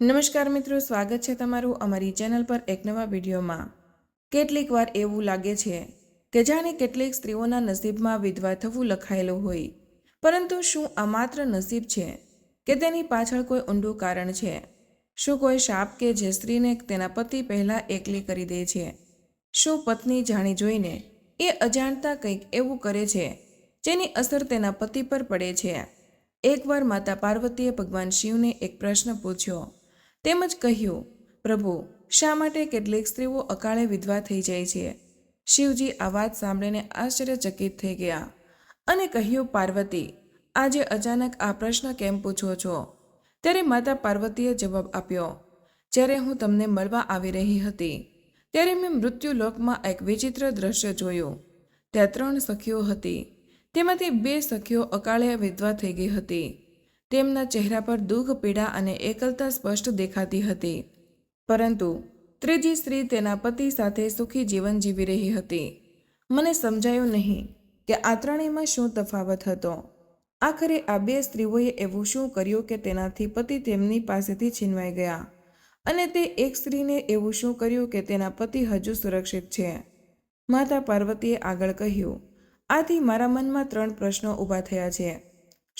નમસ્કાર મિત્રો, સ્વાગત છે તમારું અમારી ચેનલ પર એક નવા વિડીયોમાં. કેટલીક વાર એવું લાગે છે કે જાણે કેટલીક સ્ત્રીઓના નસીબમાં વિધવા થવું લખાયેલું હોય. પરંતુ શું આ માત્ર નસીબ છે કે તેની પાછળ કોઈ ઊંડું કારણ છે? શું કોઈ શાપ કે જે સ્ત્રીને તેના પતિ પહેલાં એકલી કરી દે છે? શું પત્ની જાણી જોઈને એ અજાણતા કંઈક એવું કરે છે જેની અસર તેના પતિ પર પડે છે? એકવાર માતા પાર્વતીએ ભગવાન શિવને એક પ્રશ્ન પૂછ્યો. તેમજ કહ્યું, પ્રભુ, શા માટે કેટલીક સ્ત્રીઓ અકાળે વિધવા થઈ જાય છે? શિવજી આ વાત સાંભળીને આશ્ચર્યચકિત થઈ ગયા અને કહ્યું, પાર્વતી, આજે અચાનક આ પ્રશ્ન કેમ પૂછો છો? ત્યારે માતા પાર્વતીએ જવાબ આપ્યો, જ્યારે હું તમને મળવા આવી રહી હતી, ત્યારે મેં મૃત્યુલોકમાં એક વિચિત્ર દ્રશ્ય જોયું. ત્યાં ત્રણ સખીઓ હતી. તેમાંથી બે સખીઓ અકાળે વિધવા થઈ ગઈ હતી. તેમના ચહેરા પર દુઃખ, પીડા અને એકલતા સ્પષ્ટ દેખાતી હતી. પરંતુ ત્રીજી સ્ત્રી તેના પતિ સાથે સુખી જીવન જીવી રહી હતી. મને સમજાયું નહીં કે આ ત્રણેયમાં શું તફાવત હતો. આખરે આ બે સ્ત્રીઓએ એવું શું કર્યું કે તેનાથી પતિ તેમની પાસેથી છીનવાઈ ગયા અને તે એક સ્ત્રીને એવું શું કર્યું કે તેના પતિ હજુ સુરક્ષિત છે. માતા પાર્વતીએ આગળ કહ્યું, આથી મારા મનમાં ત્રણ પ્રશ્નો ઊભા થયા છે.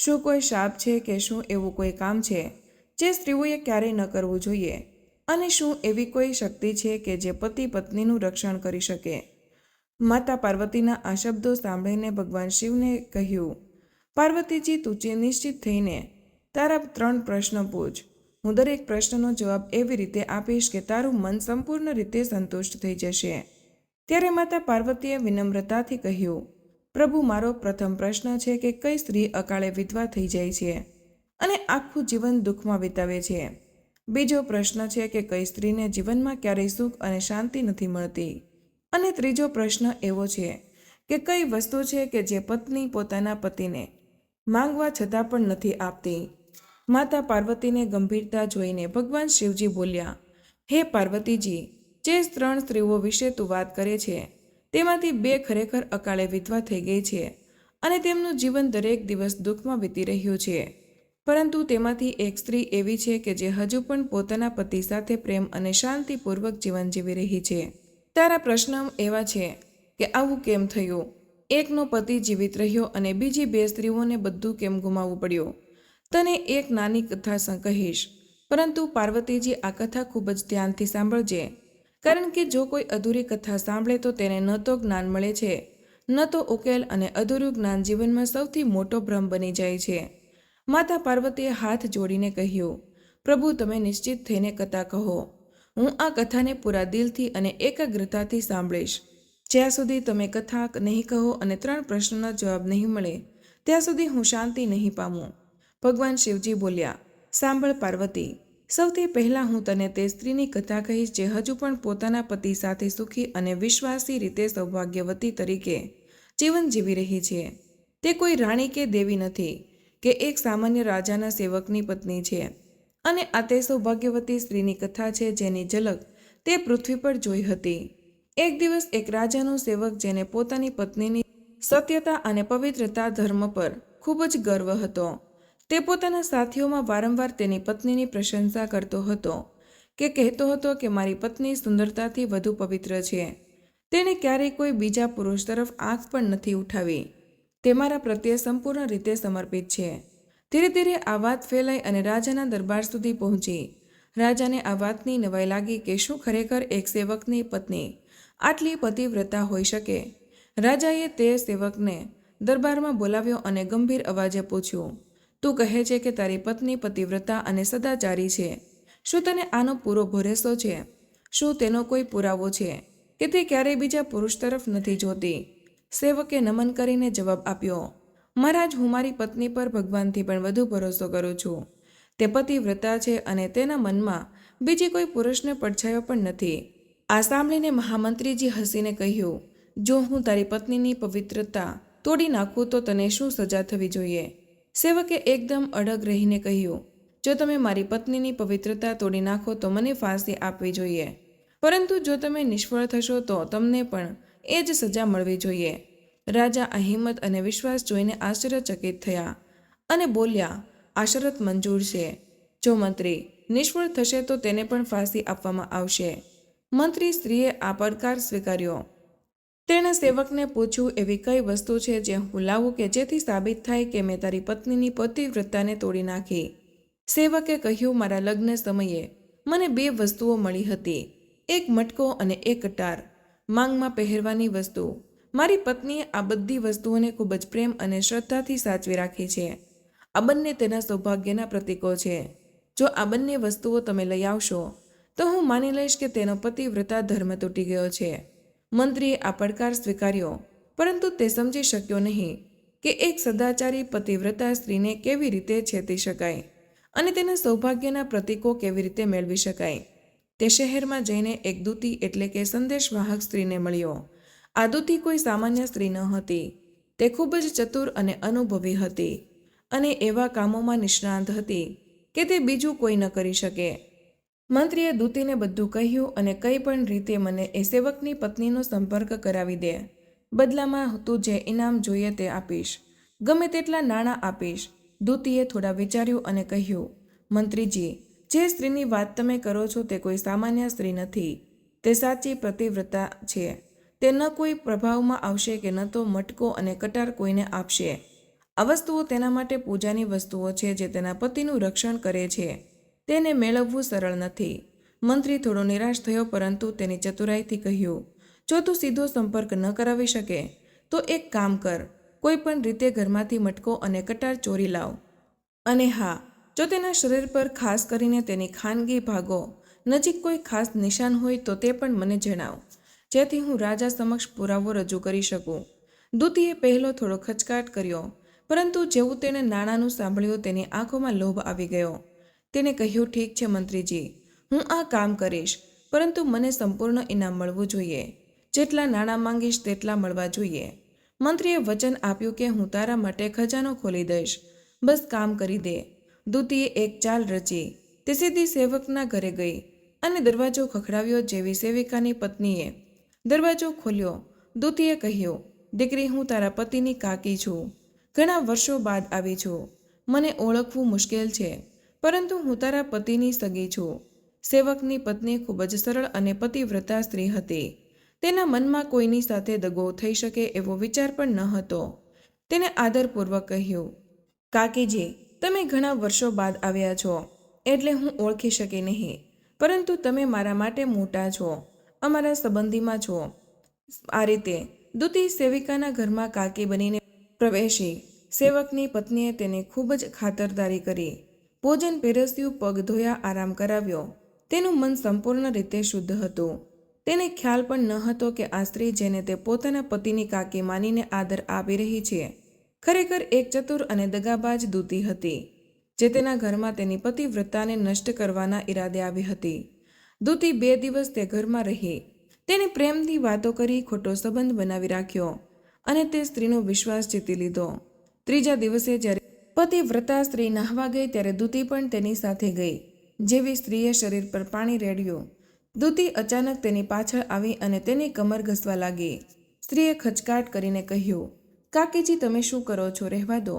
શું કોઈ શાપ છે કે શું એવું કોઈ કામ છે? જે સ્ત્રીઓએ ક્યારેય ન કરવું જોઈએ. અને શું એવી કોઈ શક્તિ છે કે જે પતિ પત્નીનું રક્ષણ કરી શકે? માતા પાર્વતીના આ શબ્દો સાંભળીને ભગવાન શિવને કહ્યું, પાર્વતીજી, તું નિશ્ચિત થઈને તારા ત્રણ પ્રશ્ન પૂછ. હું દરેક પ્રશ્નનો જવાબ એવી રીતે આપીશ કે તારું મન સંપૂર્ણ રીતે સંતુષ્ટ થઈ જશે. ત્યારે માતા પાર્વતીએ વિનમ્રતાથી કહ્યું પ્રભુ મારો પ્રથમ પ્રશ્ન છે કે કઈ સ્ત્રી અકાળે વિધવા થઈ જાય છે અને આખું જીવન દુઃખમાં વિતાવે છે? બીજો પ્રશ્ન છે કે કઈ સ્ત્રીને જીવનમાં ક્યારેય સુખ અને શાંતિ નથી મળતી? અને ત્રીજો પ્રશ્ન એવો છે કે કઈ વસ્તુ છે કે જે પત્ની પોતાના પતિને માંગવા છતાં પણ નથી આપતી? માતા પાર્વતીને ગંભીરતા જોઈને ભગવાન શિવજી બોલ્યા, હે પાર્વતીજી, જે ત્રણ સ્ત્રીઓ વિશે તું વાત કરે છે તેમાંથી બે ખરેખર અકાળે વિધવા થઈ ગઈ છે અને તેમનું જીવન દરેક દિવસ દુઃખમાં વીતી રહ્યું છે. પરંતુ તેમાંથી એક સ્ત્રી એવી છે કે જે હજુ પણ પોતાના પતિ સાથે પ્રેમ અને શાંતિપૂર્વક જીવન જીવી રહી છે. તારા પ્રશ્ન એવા છે કે આવું કેમ થયું? એકનો પતિ જીવિત રહ્યો અને બીજી બે સ્ત્રીઓને બધું કેમ ગુમાવવું પડ્યું? તને એક નાની કથા કહીશ, પરંતુ પાર્વતીજી આ કથા ખૂબ જ ધ્યાનથી સાંભળજે. કારણ કે જો કોઈ અધૂરી કથા સાંભળે તો તેને ન તો જ્ઞાન મળે છે, ન તો ઉકેલ અને અધૂરું જ્ઞાન જીવનમાં સૌથી મોટો ભ્રમ બની જાય છે. માતા પાર્વતીએ હાથ જોડીને કહ્યું, પ્રભુ, તમે નિશ્ચિત થઈને કથા કહો. હું આ કથાને પૂરા દિલથી અને એકાગ્રતાથી સાંભળીશ. જ્યાં સુધી તમે કથા નહીં કહો અને ત્રણ પ્રશ્નોના જવાબ નહીં મળે, ત્યાં સુધી હું શાંતિ નહીં પામું. ભગવાન શિવજી બોલ્યા, સાંભળ પાર્વતી સૌથી પહેલાં હું તને તે સ્ત્રીની કથા કહીશ જે હજુ પણ પોતાના પતિ સાથે સુખી અને વિશ્વાસી રીતે સૌભાગ્યવતી તરીકે જીવન જીવી રહી છે. તે કોઈ રાણી કે દેવી નથી, કે એક સામાન્ય રાજાના સેવકની પત્ની છે. અને આ તે સૌભાગ્યવતી સ્ત્રીની કથા છે જેની ઝલક તે પૃથ્વી પર જોઈ હતી. એક દિવસ એક રાજાનો સેવક જેને પોતાની પત્નીની સત્યતા અને પવિત્રતા ધર્મ પર ખૂબ જ ગર્વ હતો. તે પોતાના સાથીઓમાં વારંવાર તેની પત્નીની પ્રશંસા કરતો હતો કે કહેતો હતો કે મારી પત્ની સુંદરતાથી વધુ પવિત્ર છે. તેણે ક્યારેય કોઈ બીજા પુરુષ તરફ આંખ પણ નથી ઉઠાવી. તે મારા પ્રત્યે સંપૂર્ણ રીતે સમર્પિત છે. ધીરે ધીરે આ વાત ફેલાઈ અને રાજાના દરબાર સુધી પહોંચી. રાજાને આ વાતની નવાઈ લાગી કે શું ખરેખર એક સેવકની પત્ની આટલી પતિવ્રતા હોઈ શકે? રાજાએ તે સેવકને દરબારમાં બોલાવ્યો અને ગંભીર અવાજે પૂછ્યું તું કહે છે કે તારી પત્ની પતિવ્રતા અને સદાચારી છે. શું તને આનો પૂરો ભરોસો છે? શું તેનો કોઈ પુરાવો છે? કે તે ક્યારેય બીજા પુરુષ તરફ નથી જોતી? સેવકે નમન કરીને જવાબ આપ્યો, મહારાજ, હું મારી પત્ની પર ભગવાનથી પણ વધુ ભરોસો કરું છું. તે પતિવ્રતા છે અને તેના મનમાં બીજી કોઈ પુરુષને પડછાયો પણ નથી. આ સાંભળીને મહામંત્રીજી હસીને કહ્યું, જો હું તારી પત્નીની પવિત્રતા તોડી નાખું તો તને શું સજા થવી જોઈએ? સેવકે એકદમ અડગ રહીને કહ્યું, જો તમે મારી પત્નીની પવિત્રતા તોડી નાખો તો મને ફાંસી આપવી જોઈએ. પરંતુ જો તમે નિષ્ફળ થશો તો તમને પણ એ જ સજા મળવી જોઈએ. રાજા આ હિંમત અને વિશ્વાસ જોઈને આશ્ચર્યચકિત થયા અને બોલ્યા આ શરત મંજૂર છે. જો મંત્રી નિષ્ફળ થશે તો તેને પણ ફાંસી આપવામાં આવશે. મંત્રી સ્ત્રીએ આ પડકાર સ્વીકાર્યો. તેણે સેવકને પૂછ્યું, એવી કઈ વસ્તુ છે જે હું લાવું કે જેથી સાબિત થાય કે મેં તારી પત્નીની પતિવ્રતાને તોડી નાખી? સેવકે કહ્યું, મારા લગ્ન સમયે મને બે વસ્તુઓ મળી હતી. એક મટકો અને એક ટાર. માંગમાં પહેરવાની વસ્તુ. મારી પત્નીએ આ બધી વસ્તુઓને ખૂબ જ પ્રેમ અને શ્રદ્ધાથી સાચવી રાખી છે. આ બંને તેના સૌભાગ્યના પ્રતીકો છે. જો આ બંને વસ્તુઓ તમે લઈ આવશો, તો હું માની લઈશ કે તેનો પતિવ્રતા ધર્મ તૂટી ગયો છે. મંત્રીએ આ પડકાર સ્વીકાર્યો, પરંતુ તે સમજી શક્યો નહીં કે એક સદાચારી પતિવ્રતા સ્ત્રીને કેવી રીતે છેતી શકાય અને તેના સૌભાગ્યના પ્રતીકો કેવી રીતે મેળવી શકાય. તે શહેરમાં જઈને એક દૂતી એટલે કે સંદેશવાહક સ્ત્રીને મળ્યો. આ દૂતી કોઈ સામાન્ય સ્ત્રી ન હતી. તે ખૂબ જ ચતુર અને અનુભવી હતી અને એવા કામોમાં નિષ્ણાંત હતી કે તે બીજું કોઈ ન કરી શકે. મંત્રીએ દૂતીને બધું કહ્યું અને કંઈ પણ રીતે મને એ સેવકની પત્નીનો સંપર્ક કરાવી દે. બદલામાં તું જે ઇનામ જોઈએ તે આપીશ. ગમે તેટલા નાણાં આપીશ. દૂતીએ થોડા વિચાર્યું અને કહ્યું, મંત્રીજી, જે સ્ત્રીની વાત તમે કરો છો તે કોઈ સામાન્ય સ્ત્રી નથી. તે સાચી પ્રતિવ્રતા છે. તે ન કોઈ પ્રભાવમાં આવશે કે ન તો મટકો અને કટાર કોઈને આપશે. આ વસ્તુઓ તેના માટે પૂજાની વસ્તુઓ છે જે તેના પતિનું રક્ષણ કરે છે. તેને મેળવવું સરળ નથી. મંત્રી થોડો નિરાશ થયો, પરંતુ તેની ચતુરાઈથી કહ્યું, જો તું સીધો સંપર્ક ન કરાવી શકે, તો એક કામ કર કોઈ પણ રીતે ઘરમાંથી મટકો અને કટાર ચોરી લાવ. અને હા, જો તેના શરીર પર ખાસ કરીને તેની ખાનગી ભાગો નજીક કોઈ ખાસ નિશાન હોય, તો તે પણ મને જણાવ, જેથી હું રાજા સમક્ષ પુરાવો રજૂ કરી શકું. દૂતીએ પહેલો થોડો ખચકાટ કર્યો, પરંતુ જેવું તેણે નાણાંનું સાંભળ્યું, તેની આંખોમાં લોભ આવી ગયો. તેને કહ્યું, ઠીક છે મંત્રીજી, હું આ કામ કરીશ, પરંતુ મને સંપૂર્ણ ઇનામ મળવું જોઈએ. જેટલા નાણાં માંગીશ તેટલા મળવા જોઈએ. મંત્રીએ વચન આપ્યું કે હું તારા માટે ખજાનો ખોલી દઈશ. બસ કામ કરી દે. દૂતીએ એક ચાલ રચી. તે સીધી સેવકના ઘરે ગઈ અને દરવાજો ખખડાવ્યો જેવી સેવિકાની પત્નીએ. દરવાજો ખોલ્યો. દૂતીએ કહ્યું, દીકરી, હું તારા પતિની કાકી છું. ઘણા વર્ષો બાદ આવી છું. મને ઓળખવું મુશ્કેલ છે. પરંતુ હું તારા પતિની સગી છું. સેવકની પત્ની ખૂબ જ સરળ અને પતિવ્રતા સ્ત્રી હતી. તેના મનમાં કોઈની સાથે દગો થઈ શકે એવો વિચાર પણ ન હતો. તેને આદરપૂર્વક કહ્યું, કાકીજી, તમે ઘણા વર્ષો બાદ આવ્યા છો, એટલે હું ઓળખી શકી નહીં. પરંતુ તમે મારા માટે મોટા છો, અમારા સંબંધીમાં છો. આ રીતે દૂતી સેવિકાના ઘરમાં કાકી બનીને પ્રવેશી. સેવકની પત્નીએ તેને ખૂબ જ ખાતરદારી કરી. ભોજન પીરસ્યું, પગ ધોયા, આરામ કરાવ્યો. તેનું મન સંપૂર્ણ રીતે શુદ્ધ હતું. તેને ખ્યાલ પણ ન હતો કે આ સ્ત્રી જેને તે પોતાના પતિની કાકી માનીને આદર આપી રહી છે, ખરેખર એક ચતુર અને દગાબાજ દૂતી હતી, જે તેના ઘરમાં તેની પતિવ્રતાને નષ્ટ કરવાના ઈરાદે આવી હતી. દૂતી બે દિવસ તે ઘરમાં રહી. તેને પ્રેમથી વાતો કરી, ખોટો સંબંધ બનાવી રાખ્યો અને તે સ્ત્રીનો વિશ્વાસ જીતી લીધો. ત્રીજા દિવસે જ્યારે પતિવ્રતા સ્ત્રી નાહવા ગઈ ત્યારે દૂતી પણ તેની સાથે ગઈ. જેવી સ્ત્રીએ શરીર પર પાણી રેડ્યું. દૂતી અચાનક તેની પાછળ આવી અને તેની કમર ઘસવા લાગી. સ્ત્રીએ ખચકાટ કરીને કહ્યું, કાકીજી, તમે શું કરો છો? રહેવા દો.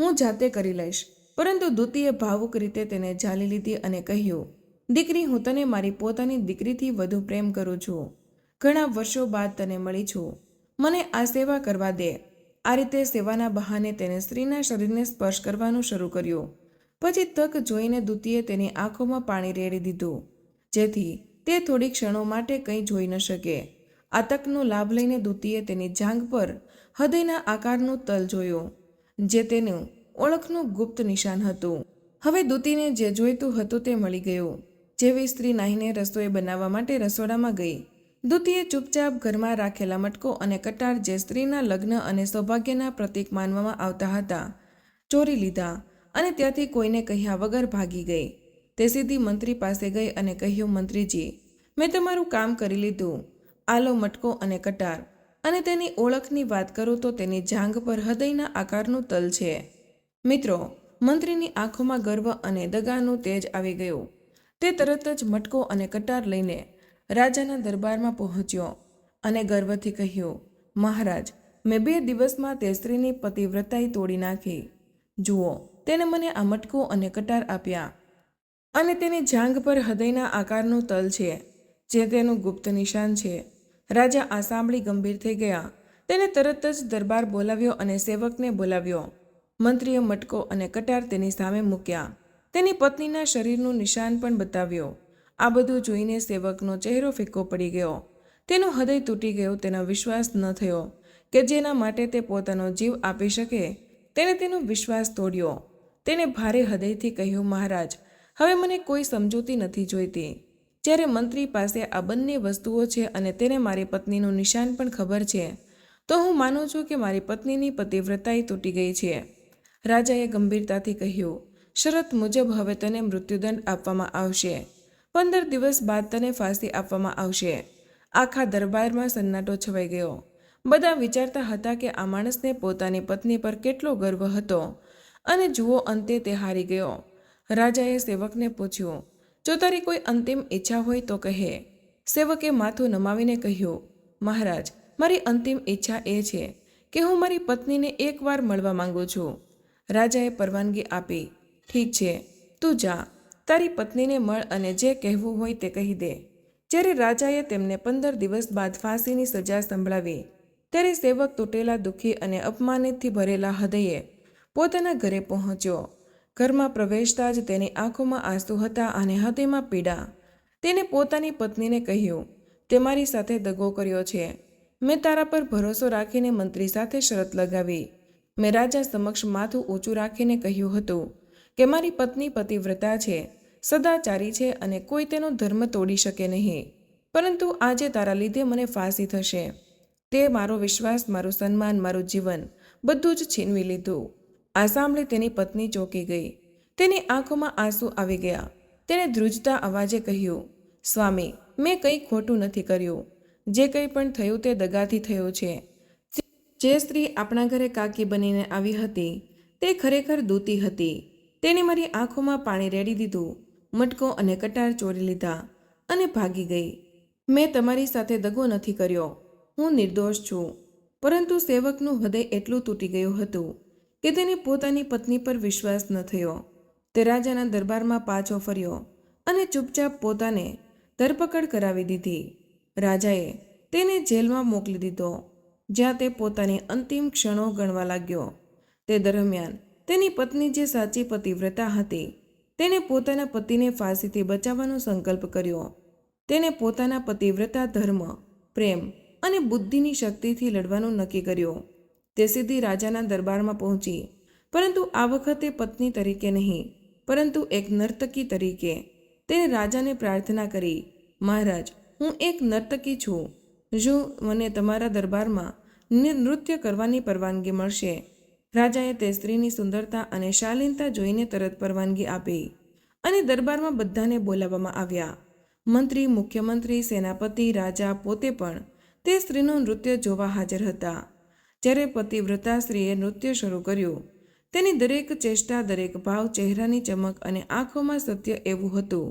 હું જાતે કરી લઈશ. પરંતુ દૂતીએ ભાવુક રીતે તેને ઝાલી લીધી અને કહ્યું, દીકરી, હું તને મારી પોતાની દીકરીથી વધુ પ્રેમ કરું છું. ઘણા વર્ષો બાદ તને મળી છું. મને આ સેવા કરવા દે. આ રીતે સેવાના બહાને તેને સ્ત્રીના શરીરને સ્પર્શ કરવાનું શરૂ કર્યું. પછી તક જોઈને દૂતીએ તેની આંખોમાં પાણી રેડી દીધું. જેથી તે થોડી ક્ષણો માટે કંઈ જોઈ ન શકે. આ તકનો લાભ લઈને દૂતીએ તેની જાંઘ પર હૃદયના આકારનું તલ જોયું, જે તેનું ઓળખનું ગુપ્ત નિશાન હતું. હવે દૂતીને જે જોઈતું હતું તે મળી ગયું. જેવી સ્ત્રી નાહીને રસોઈ બનાવવા માટે રસોડામાં ગઈ. દૂતીએ ચૂપચાપ ઘરમાં રાખેલા મટકો અને કટાર જે સ્ત્રીના લગ્ન અને સૌભાગ્યના પ્રતીક માનવામાં આવતા હતા, ચોરી લીધા અને ત્યાંથી કોઈને કહ્યા વગર ભાગી ગઈ. તે સીધી મંત્રી પાસે ગઈ અને કહ્યું, મંત્રીજી, મેં તમારું કામ કરી લીધું. આલો મટકો અને કટાર. અને તેની ઓળખની વાત કરું તો તેની જાંઘ પર હૃદયના આકારનું તલ છે. મિત્રો, મંત્રીની આંખોમાં ગર્વ અને દગાનું તેજ આવી ગયું. તે તરત જ મટકો અને કટાર લઈને રાજાના દરબારમાં પહોંચ્યો અને ગર્વથી કહ્યું, મહારાજ, મેં બે દિવસમાં તે સ્ત્રીની પતિવ્રતાઈ તોડી નાખી. જુઓ, તેને મને આ મટકો અને કટાર આપ્યા અને તેની જાંઘ પર હૃદયના આકારનું તલ છે, જે તેનું ગુપ્ત નિશાન છે. રાજા આ સાંભળી ગંભીર થઈ ગયા. તેને તરત જ દરબાર બોલાવ્યો અને સેવકને બોલાવ્યો. મંત્રીએ મટકો અને કટાર તેની સામે મૂક્યા. તેની પત્નીના શરીરનું નિશાન પણ બતાવ્યું. આ બધું જોઈને સેવકનો ચહેરો ફિક્કો પડી ગયો. તેનું હૃદય તૂટી ગયું, તેનો વિશ્વાસ ન થયો કે જેના માટે તે પોતાનો જીવ આપી શકે. તેણે તેનો વિશ્વાસ તોડ્યો. તેણે ભારે હૃદયથી કહ્યું, મહારાજ, હવે મને કોઈ સમજૂતી નથી જોઈતી. જ્યારે મંત્રી પાસે આ બંને વસ્તુઓ છે અને તેને મારી પત્નીનું નિશાન પણ ખબર છે, તો હું માનું છું કે મારી પત્નીની પતિવ્રતાએ તૂટી ગઈ છે. રાજાએ ગંભીરતાથી કહ્યું, શરત મુજબ હવે તને મૃત્યુદંડ આપવામાં આવશે. પંદર દિવસ બાદ તને ફાંસી આપવામાં આવશે. આખા દરબારમાં સન્નાટો છવાઈ ગયો. બધા વિચારતા હતા કે આ માણસને પોતાની પત્ની પર કેટલો ગર્વ હતો. અને જુઓ અંતે તે હારી ગયો. રાજાએ સેવકને પૂછ્યું, જો તારી કોઈ અંતિમ ઈચ્છા હોય તો કહે. સેવકે માથું નમાવીને કહ્યું, મહારાજ, મારી અંતિમ ઈચ્છા એ છે કે હું મારી પત્નીને એકવાર મળવા માંગુ છું. રાજાએ પરવાનગી આપી, ઠીક છે, તું જા. તારી પત્નીને મળ અને જે કહેવું હોય તે કહી દે. જ્યારે રાજાએ તેમને પંદર દિવસ બાદ ફાંસીની સજા સંભળાવી, ત્યારે સેવક તૂટેલા દુઃખી અને અપમાનિતથી ભરેલા હૃદયે પોતાના ઘરે પહોંચ્યો. ઘરમાં પ્રવેશતા જ તેની આંખોમાં આંસુ હતા અને હૃદયમાં પીડા. તેને પોતાની પત્નીને કહ્યું, તે મારી સાથે દગો કર્યો છે. મેં તારા પર ભરોસો રાખીને મંત્રી સાથે શરત લગાવી. મેં રાજા સમક્ષ માથું ઊંચું રાખીને કહ્યું હતું કે મારી પત્ની પતિવ્રતા છે, સદાચારી છે અને કોઈ તેનો ધર્મ તોડી શકે નહીં. પરંતુ આજે તારા લીધે મને ફાંસી થશે. તે મારો વિશ્વાસ, મારું સન્માન, મારું જીવન બધું જ છીનવી લીધું. આ સાંભળી તેની પત્ની ચોંકી ગઈ. તેની આંખોમાં આંસુ આવી ગયા. તેણે ધ્રુજતા અવાજે કહ્યું, સ્વામી, મેં કંઈ ખોટું નથી કર્યું. જે કંઈ પણ થયું તે દગાથી થયું છે. જે સ્ત્રી આપણા ઘરે કાકી બનીને આવી હતી, તે ખરેખર દૂતી હતી. તેણે મારી આંખોમાં પાણી રેડી દીધું, મટકો અને કટાર ચોરી લીધા અને ભાગી ગઈ. મેં તમારી સાથે દગો નથી કર્યો. હું નિર્દોષ છું. પરંતુ સેવકનું હૃદય એટલું તૂટી ગયું હતું કે તેને પોતાની પત્ની પર વિશ્વાસ ન થયો. તે રાજાના દરબારમાં પાછો ફર્યો અને ચૂપચાપ પોતાને ધરપકડ કરાવી દીધી. રાજાએ તેને જેલમાં મોકલી દીધો, જ્યાં તે પોતાની અંતિમ ક્ષણો ગણવા લાગ્યો. તે દરમિયાન તેની પત્ની જે સાચી પતિવ્રતા હતી તેણે પોતાના પતિને ફાંસીથી બચાવવાનો સંકલ્પ કર્યો. તેણે પોતાના પતિવ્રતા ધર્મ, પ્રેમ અને બુદ્ધિની શક્તિથી લડવાનું નક્કી કર્યું. તે સીધી રાજાના દરબારમાં પહોંચી, પરંતુ આ વખતે પત્ની તરીકે નહીં, પરંતુ એક નર્તકી તરીકે. તેણે રાજાને પ્રાર્થના કરી, મહારાજ, હું એક નર્તકી છું. જો મને તમારા દરબારમાં નૃત્ય કરવાની પરવાનગી મળશે રાજાએ તે સ્ત્રીની સુંદરતા અને શાલીનતા જોઈને તરત પરવાનગી આપી અને દરબારમાં બધાને બોલાવવામાં આવ્યા. મંત્રી, મુખ્યમંત્રી, સેનાપતિ, રાજા પોતે પણ તે સ્ત્રીનું નૃત્ય જોવા હાજર હતા. જ્યારે પતિવ્રતા સ્ત્રીએ નૃત્ય શરૂ કર્યું, તેની દરેક ચેષ્ટા, દરેક ભાવ ચહેરાની ચમક અને આંખોમાં સત્ય એવું હતું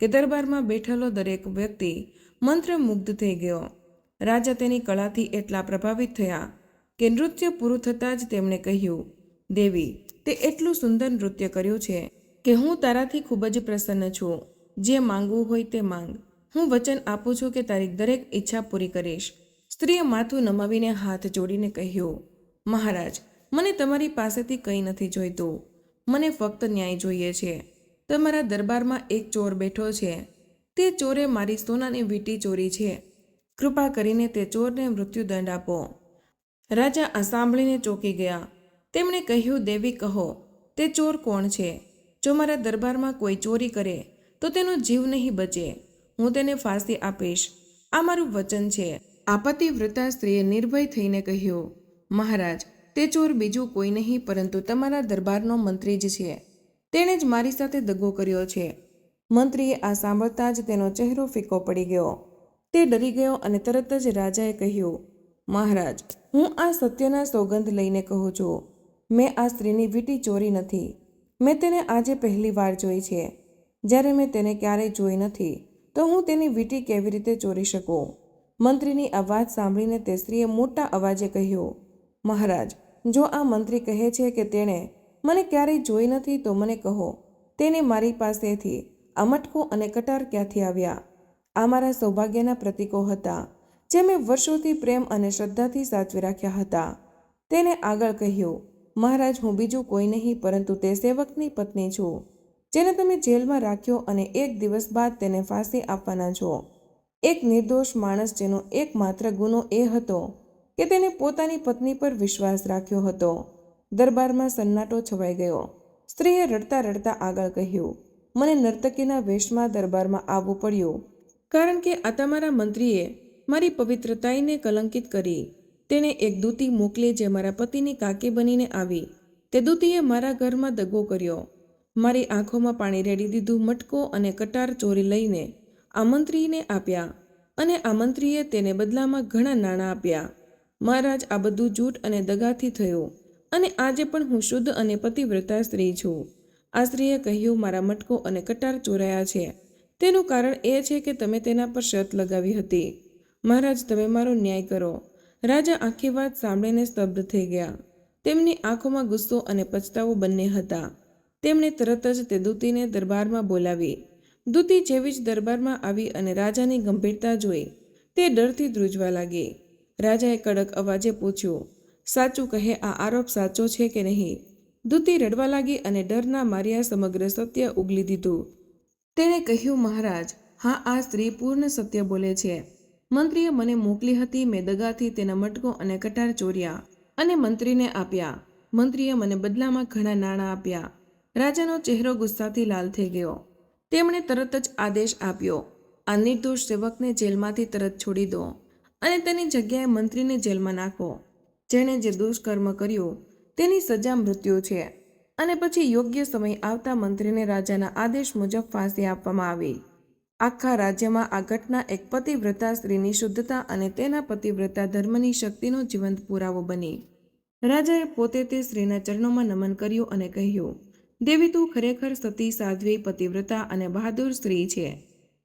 કે દરબારમાં બેઠેલો દરેક વ્યક્તિ મંત્રમુગ્ધ થઈ ગયો. રાજા તેની કળાથી એટલા પ્રભાવિત થયા કે નૃત્ય પૂરું થતાં જ તેમણે કહ્યું, દેવી, તે એટલું સુંદર નૃત્ય કર્યું છે કે હું તારાથી ખૂબ જ પ્રસન્ન છું. જે માંગવું હોય તે માંગ. હું વચન આપું છું કે તારી દરેક ઈચ્છા પૂરી કરીશ. સ્ત્રીએ માથું નમાવીને હાથ જોડીને કહ્યું, મહારાજ, મને તમારી પાસેથી કંઈ નથી જોઈતું. મને ફક્ત ન્યાય જોઈએ છે. તમારા દરબારમાં એક ચોર બેઠો છે. તે ચોરે મારી સોનાની વીંટી ચોરી છે. કૃપા કરીને તે ચોરને મૃત્યુદંડ આપો. રાજા આ સાંભળીને ચોંકી ગયા. તેમણે કહ્યું, દેવી, કહો, તે ચોર કોણ છે? જો મારા દરબારમાં કોઈ ચોરી કરે, તો તેનો જીવ નહીં બચે. હું તેને ફાંસી આપીશ. આ મારું વચન છે. આપત્તિ વૃતા સ્ત્રીએ નિર્ભય થઈને કહ્યું, મહારાજ, તે ચોર બીજું કોઈ નહીં, પરંતુ તમારા દરબારનો મંત્રી જ છે. તેણે જ મારી સાથે દગો કર્યો છે. મંત્રીએ આ સાંભળતા જ તેનો ચહેરો ફીકો પડી ગયો. તે ડરી ગયો અને તરત જ રાજાએ કહ્યું, મહારાજ હું આ સત્યના સોગંદ લઈને કહું છું, મેં આ સ્ત્રીની વીટી ચોરી નથી. મેં તેને આજે પહેલી વાર જોઈ છે. જ્યારે મેં તેને ક્યારેય જોઈ નથી, તો હું તેની વીટી કેવી રીતે ચોરી શકું? મંત્રીની અવાજ સાંભળીને તે સ્ત્રીએ મોટા અવાજે કહ્યું, મહારાજ, જો આ મંત્રી કહે છે કે તેણે મને ક્યારેય જોઈ નથી, તો મને કહો. તેને મારી પાસેથી આ મટકો અને કટાર ક્યાંથી આવ્યા? આ મારા સૌભાગ્યના પ્રતીકો હતા. જે મેં વર્ષોથી પ્રેમ અને શ્રદ્ધાથી સાચવી રાખ્યા હતા. તેને આગળ કહ્યું, મહારાજ, હું બીજું કોઈ નહીં, પરંતુ તે સેવકની પત્ની છું, જેને તમે જેલમાં રાખ્યો અને એક દિવસ બાદ તેને ફાંસી આપવાના છો. એક નિર્દોષ માણસ જેનો એકમાત્ર ગુનો એ હતો કે તેને પોતાની પત્ની પર વિશ્વાસ રાખ્યો હતો. દરબારમાં સન્નાટો છવાઈ ગયો. સ્ત્રીએ રડતા રડતા આગળ કહ્યું, મને નર્તકીના વેશમાં દરબારમાં આવવું પડ્યું, કારણ કે આ તમારા મંત્રીએ મારી પવિત્રતાઈને કલંકિત કરી. તેણે એક દૂતી મોકલી જે મારા પતિની કાકી બનીને આવી. તે દૂતીએ મારા ઘરમાં દગો કર્યો. મારી આંખોમાં પાણી રેડી દીધું મટકો અને કટાર ચોરી લઈને આમંત્રીને આપ્યા અને આમંત્રીએ તેને બદલામાં ઘણા નાણાં આપ્યા. મહારાજ, આ બધું જૂઠ અને દગાથી થયું અને આજે પણ હું શુદ્ધ અને પતિવ્રતા સ્ત્રી છું. આ સ્ત્રીએ કહ્યું, મારા મટકો અને કટાર ચોરાયા છે. તેનું કારણ એ છે કે તમે તેના પર શરત લગાવી હતી. મહારાજ, તમે મારો ન્યાય કરો. રાજા આખી વાત સાંભળીને સ્તબ્ધ થઈ ગયા. તેમની આંખોમાં ગુસ્સો અને પછતાવો બંને હતા. તેમણે તરત જ તે દૂતીને દરબારમાં બોલાવી. દૂતી જેવી જ દરબારમાં આવી અને રાજાની ગંભીરતા જોઈ. તે ડરથી ધ્રુજવા લાગી. રાજાએ કડક અવાજે પૂછ્યું, સાચું કહે, આ આરોપ સાચો છે કે નહીં? દૂતી રડવા લાગી અને ડરના માર્યા સમગ્ર સત્ય ઉગલી દીધું. તેણે કહ્યું, મહારાજ, હા, આ સ્ત્રી પૂર્ણ સત્ય બોલે છે. મંત્રીએ મને મોકલી હતી, મેં દગાથી તેના મટકો અને કટાર ચોર્યા અને મંત્રીને આપ્યા. મંત્રીએ મને બદલામાં ઘણા નાણાં આપ્યા. રાજાનો ચહેરો ગુસ્સાથી લાલ થઈ ગયો. તેમણે તરત જ આદેશ આપ્યો, આ નિર્દોષ સેવકને જેલમાંથી તરત છોડી દો અને તેની જગ્યાએ મંત્રીને જેલમાં નાખો. જેણે જે દુષ્કર્મ કર્યું, તેની સજા મૃત્યુ છે. અને પછી યોગ્ય સમય આવતા મંત્રીને રાજાના આદેશ મુજબ ફાંસી આપવામાં આવી. આખા રાજ્યમાં આ ઘટના એક પતિવ્રતા સ્ત્રીની શુદ્ધતા અને તેના પતિવ્રતા ધર્મની શક્તિનો જીવંત પુરાવો બની. રાજાએ પોતે તે સ્ત્રીના ચરણોમાં નમન કર્યું અને કહ્યું, દેવી તું ખરેખર સતી, સાધ્વી, પતિવ્રતા અને બહાદુર સ્ત્રી છે,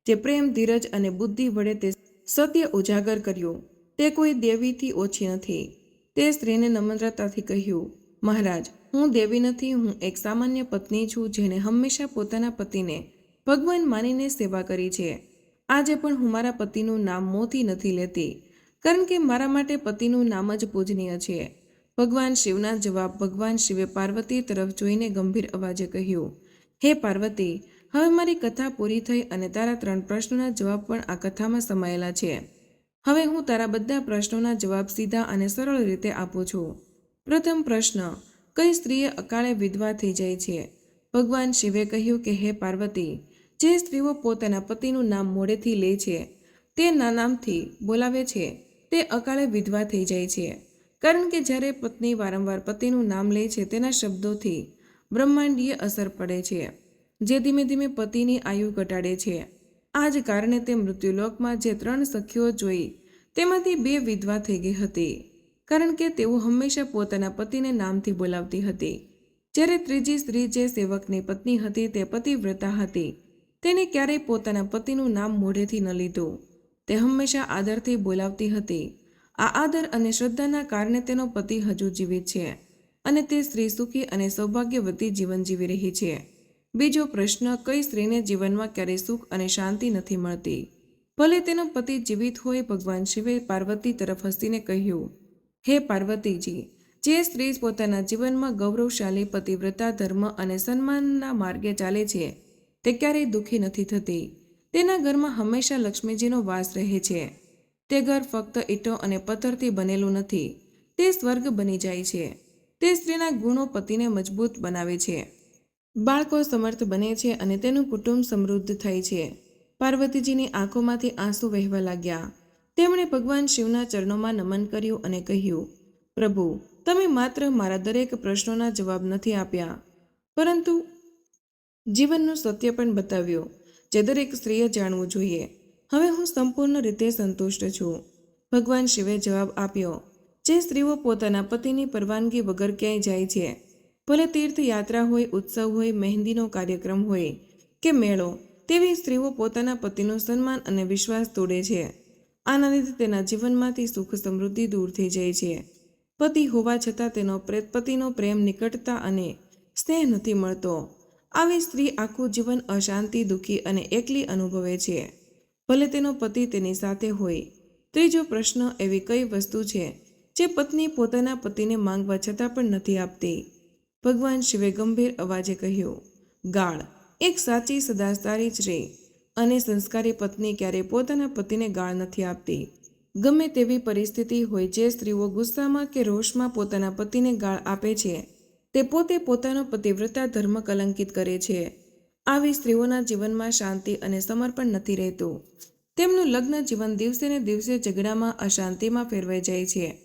જે પ્રેમ, ધીરજ અને બુદ્ધિ વડે તે સત્ય ઉજાગર કર્યું. તે કોઈ દેવીથી ઓછી નથી. તે સ્ત્રીને નમ્રતાથી કહ્યું, મહારાજ, હું દેવી નથી, હું એક સામાન્ય પત્ની છું જેને હંમેશા પોતાના પતિને ભગવાન માનીને સેવા કરી છે. આજે પણ હું મારા પતિનું નામ મોંથી નથી લેતી, કારણ કે મારા માટે પતિનું નામ જ પૂજનીય છે. ભગવાન શિવના જવાબ ભગવાન શિવે પાર્વતી તરફ જોઈને ગંભીર અવાજે કહ્યું, હે પાર્વતી, હવે મારી કથા પૂરી થઈ અને તારા ત્રણ પ્રશ્નોના જવાબ પણ આ કથામાં સમાયેલા છે. હવે હું તારા બધા પ્રશ્નોના જવાબ સીધા અને સરળ રીતે આપું છું. પ્રથમ પ્રશ્ન, કઈ સ્ત્રીએ અકાળે વિધવા થઈ જાય છે? ભગવાન શિવે કહ્યું કે, હે પાર્વતી જે સ્ત્રીઓ પોતાના પતિનું નામ મોડેથી લે છે. તે નામથી બોલાવે છે. તે અકાળે વિધવા થઈ જાય છે. કારણ કે જ્યારે પત્ની વારંવાર પતિનું નામ લે છે, તેના શબ્દોથી બ્રહ્માંડીય અસર પડે છે, જે ધીમે ધીમે પતિની આયુ ઘટાડે છે. આ જ કારણે તે મૃત્યુલોકમાં જે ત્રણ સખીઓ જોઈ, તેમાંથી બે વિધવા થઈ ગઈ હતી. કારણ કે તેઓ હંમેશા પોતાના પતિને નામથી બોલાવતી હતી. જ્યારે ત્રીજી સ્ત્રી જે સેવકની પત્ની હતી, તે પતિવ્રતા હતી. તેને ક્યારેય પોતાના પતિનું નામ મોઢેથી ન લીધું. તે હંમેશા આદરથી બોલાવતી હતી. આ આદર અને શ્રદ્ધાના કારણે તેનો પતિ હજુ જીવિત છે અને તે સ્ત્રી સુખી અને સૌભાગ્યવતી જીવન જીવી રહી છે. બીજો પ્રશ્ન, કઈ સ્ત્રીને જીવનમાં ક્યારેય સુખ અને શાંતિ નથી મળતી? ભલે તેનો પતિ જીવિત હોય, ભગવાન શિવે પાર્વતી તરફ હસીને કહ્યું, હે પાર્વતીજી, જે સ્ત્રી પોતાના જીવનમાં ગૌરવશાળી, પતિવ્રતા, ધર્મ અને સન્માનના માર્ગે ચાલે છે તે ક્યારેય દુઃખી નથી થતી. તેના ઘરમાં હંમેશા લક્ષ્મીજીનો વાસ રહે છે. તે ઘર ફક્ત ઈંટો અને પથ્થરથી બનેલું નથી. તે સ્વર્ગ બની જાય છે. તે સ્ત્રીના ગુણો પતિને મજબૂત બનાવે છે. બાળકો સમર્થ બને છે અને તેનું કુટુંબ સમૃદ્ધ થાય છે. પાર્વતીજીની આંખોમાંથી આંસુ વહેવા લાગ્યા. તેમણે ભગવાન શિવના ચરણોમાં નમન કર્યું અને કહ્યું, પ્રભુ, તમે માત્ર મારા દરેક પ્રશ્નોના જવાબ નથી આપ્યા. પરંતુ જીવનનું સત્ય પણ બતાવ્યું. જે દરેક સ્ત્રીએ જાણવું જોઈએ. હવે હું સંપૂર્ણ રીતે સંતુષ્ટ છું. ભગવાન શિવે જવાબ આપ્યો. જે સ્ત્રીઓ પોતાના પતિની પરવાનગી વગર ક્યાંય જાય છે? ભલે તીર્થયાત્રા હોય, ઉત્સવ હોય, મહેંદીનો કાર્યક્રમ હોય કે મેળો, તેવી સ્ત્રીઓ પોતાના પતિનું સન્માન અને વિશ્વાસ તોડે છે. આના લીધે તેના જીવનમાંથી સુખ સમૃદ્ધિ દૂર થઈ જાય છે. પતિ હોવા છતાં તેનો પતિનો પ્રેમ નિકટતા અને સ્નેહ નથી મળતો. આવી સ્ત્રી આખું જીવન અશાંતિ, દુઃખી અને એકલી અનુભવે છે. ભલે તેનો પતિ તેની સાથે હોય. ત્રીજો પ્રશ્ન એવી કઈ વસ્તુ છે જે પત્ની પોતાના પતિને માંગવા છતાં પણ નથી આપતી? ભગવાન શિવે ગંભીર અવાજે કહ્યું, ગાળ, એક સાચી સદાસ્તારી જ રહી અને સંસ્કારી પત્ની ક્યારેય પોતાના પતિને ગાળ નથી આપતી. ગમે તેવી પરિસ્થિતિ હોય જે સ્ત્રીઓ ગુસ્સામાં કે રોષમાં પોતાના પતિને ગાળ આપે છે તે પોતે પોતાનો પતિવ્રતા ધર્મ કલંકિત કરે છે. આવી સ્ત્રીઓના જીવનમાં શાંતિ અને સમર્પણ નથી રહેતું. તેમનું લગ્ન જીવન દિવસે ને દિવસે ઝઘડામાં અશાંતિમાં ફેરવાઈ જાય છે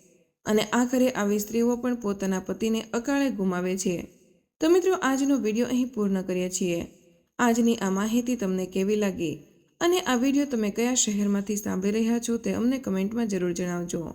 અને આખરે આવી સ્ત્રીઓ પણ પોતાના પતિને અકાળે ગુમાવે છે. તો મિત્રો, આજનો વીડિયો અહીં પૂર્ણ કરીએ છીએ. આજની આ માહિતી તમને કેવી લાગી? અને આ વીડિયો તમે કયા શહેરમાંથી સાંભળી રહ્યા છો તે અમને કમેન્ટમાં જરૂર જણાવજો.